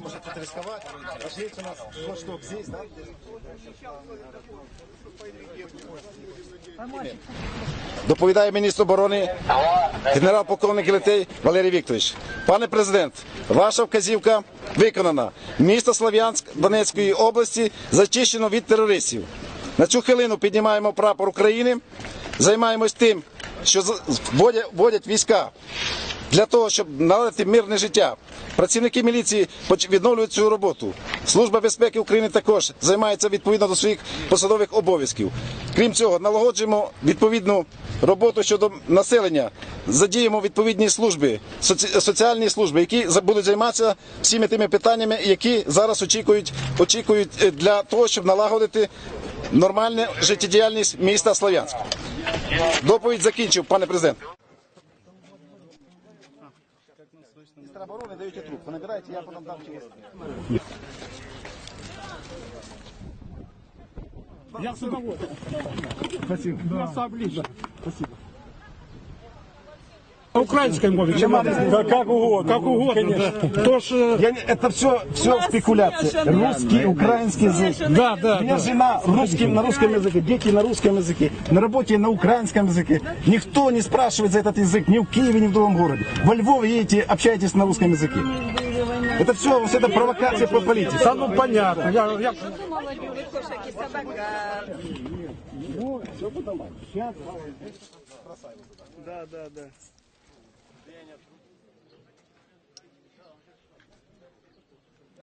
может тут рисковать. Пошли у нас флагшток здесь, да? Доповідає міністр оборони генерал-полковник Летей Валерій Вікторович. Пане президент, ваша вказівка виконана. Місто Слов'янськ Донецької області зачищено від терористів. На цю хвилину піднімаємо прапор України, займаємось тим, що вводять, війська для того, щоб наладити мирне життя. Працівники міліції відновлюють цю роботу. Служба безпеки України також займається відповідно до своїх посадових обов'язків. Крім цього, налагоджуємо відповідну роботу щодо населення, задіємо відповідні служби, соці- соціальні служби, які будуть займатися всіми тими питаннями, які зараз очікують, очікують е, для того, щоб налагодити нормальну життєдіяльність міста Слов'янськ. Доповідь закінчив, пане президент. Міністр оборони даєте трубку. Набирайте, я потім дам через. Я с удовольствием. Спасибо. Да. Я. Спасибо. На украинской мове. Как, как угодно. Как угодно. Да. То ж, э, Я, не- это все, все спекуляция. Русский, украинский язык. да, да. У меня да. жена русским, на русском языке, дети на русском языке, на работе на украинском языке. Никто не спрашивает за этот язык ни в Киеве, ни в другом городе. Во Львове едете, общаетесь на русском языке. Это все, вот это провокация по политике. Да, ну понятно. Я, я... молодью, кошек и собак. Да, да, да. yayın yaptınız?